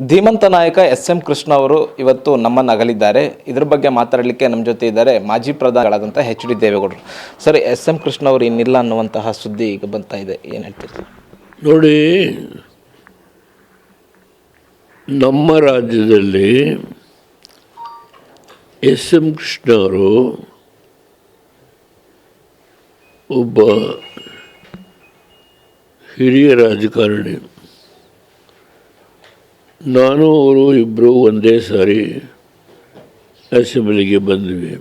ಧೀಮಂತ ನಾಯಕ S M Krishna ಅವರು ಇವತ್ತು ನಮ್ಮನ್ನು ಅಗಲಿದ್ದಾರೆ. ಇದ್ರ ಬಗ್ಗೆ ಮಾತಾಡಲಿಕ್ಕೆ ನಮ್ಮ ಜೊತೆ ಇದ್ದಾರೆ ಮಾಜಿ ಪ್ರಧಾನಗಳಾದಂಥ ಎಚ್ ಡಿ ದೇವೇಗೌಡರು. ಸರ್ ಎಸ್ ಎಂ ಕೃಷ್ಣ ಅವರು ಇನ್ನಿಲ್ಲ ಅನ್ನುವಂತಹ ಸುದ್ದಿ ಈಗ ಬಂತಾ ಇದೆ. ಏನು ಹೇಳ್ತೀರಿ ನೋಡಿ, ನಮ್ಮ ರಾಜ್ಯದಲ್ಲಿ ಎಸ್ ಎಂ ಕೃಷ್ಣ ಅವರು ಒಬ್ಬ ಹಿರಿಯ ರಾಜಕಾರಣಿ. ನಾನು ಅವರು ಇಬ್ಬರು ಒಂದೇ ಸಾರಿ ಅಸೆಂಬ್ಲಿಗೆ ಬಂದ್ವಿ.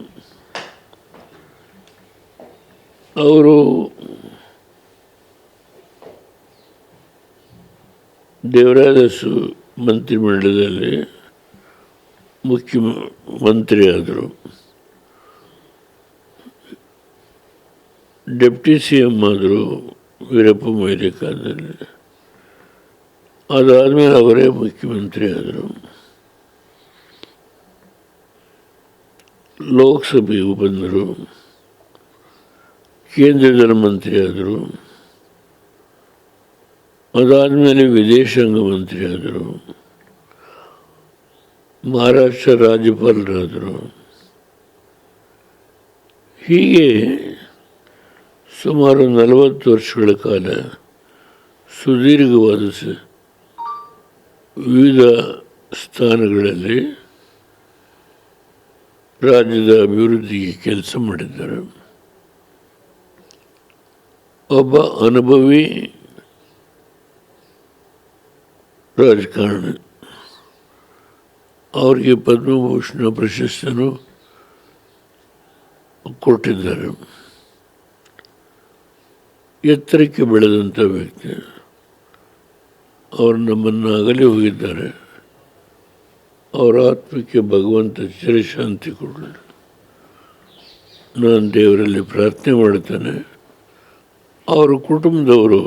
ಅವರು ದೇವರಾಜಸು ಮಂತ್ರಿಮಂಡಲದಲ್ಲಿ ಮುಖ್ಯಮಂತ್ರಿ ಆದರು. ಡೆಪ್ಟಿ ಸಿ ಎಂ ಆದರು ವೀರಪ್ಪ ಮೊಯ್ಲಿ ಕಾಲದಲ್ಲಿ ಅದಾದಮೇಲೆ ಅವರೇ ಮುಖ್ಯಮಂತ್ರಿ ಆದರು. ಲೋಕಸಭೆಗೂ ಬಂದರು. ಕೇಂದ್ರದಲ್ಲಿ ಮಂತ್ರಿ ಆದರು. ಅದಾದಮೇಲೆ ವಿದೇಶಾಂಗ ಮಂತ್ರಿ ಆದರು. ಮಹಾರಾಷ್ಟ್ರ ರಾಜ್ಯಪಾಲರಾದರು. ಹೀಗೆ ಸುಮಾರು ನಲವತ್ತು ವರ್ಷಗಳ ಕಾಲ ಸುದೀರ್ಘವಾದ ವಿವಿಧ ಸ್ಥಾನಗಳಲ್ಲಿ ರಾಜ್ಯದ ಅಭಿವೃದ್ಧಿಗೆ ಕೆಲಸ ಮಾಡಿದ್ದಾರೆ. ಒಬ್ಬ ಅನುಭವಿ ರಾಜಕಾರಣಿ. ಅವರಿಗೆ ಪದ್ಮಭೂಷಣ ಪ್ರಶಸ್ತಿಯನ್ನು ಕೊಟ್ಟಿದ್ದಾರೆ. ಎತ್ತರಕ್ಕೆ ಬೆಳೆದಂಥ ವ್ಯಕ್ತಿ. ಅವರು ನಮ್ಮನ್ನು ಅಗಲಿ ಹೋಗಿದ್ದಾರೆ. ಅವರ ಆತ್ಮಕ್ಕೆ ಭಗವಂತ ಚಿರಶಾಂತಿ ಕೊಡಲಿ. ನಾನು ದೇವರಲ್ಲಿ ಪ್ರಾರ್ಥನೆ ಮಾಡುತ್ತೇನೆ ಅವರ ಕುಟುಂಬದವರು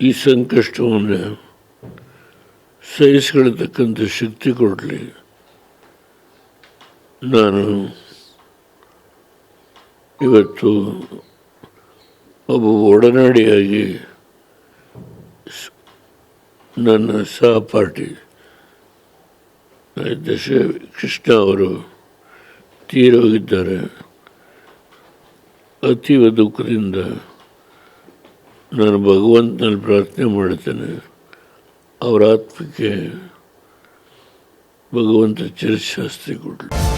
ಈ ಸಂಕಷ್ಟವನ್ನು ಸಹಿಸ್ಕೊಳ್ತಕ್ಕಂಥ ಶಕ್ತಿ ಕೊಡಲಿ. ನಾನು ಇವತ್ತು ಒಬ್ಬ ಒಡನಾಡಿಯಾಗಿ ನನ್ನ ಸಹಪಾಠಿ ದಶ ಕೃಷ್ಣ ಅವರು ತೀರೋಗಿದ್ದಾರೆ. ಅತೀವ ದುಃಖದಿಂದ ನಾನು ಭಗವಂತನಲ್ಲಿ ಪ್ರಾರ್ಥನೆ ಮಾಡುತ್ತೇನೆ. ಅವರ ಆತ್ಮಕ್ಕೆ ಭಗವಂತ ಚರಿಶಾಸ್ತ್ರಿ ಕೊಡಲಿ.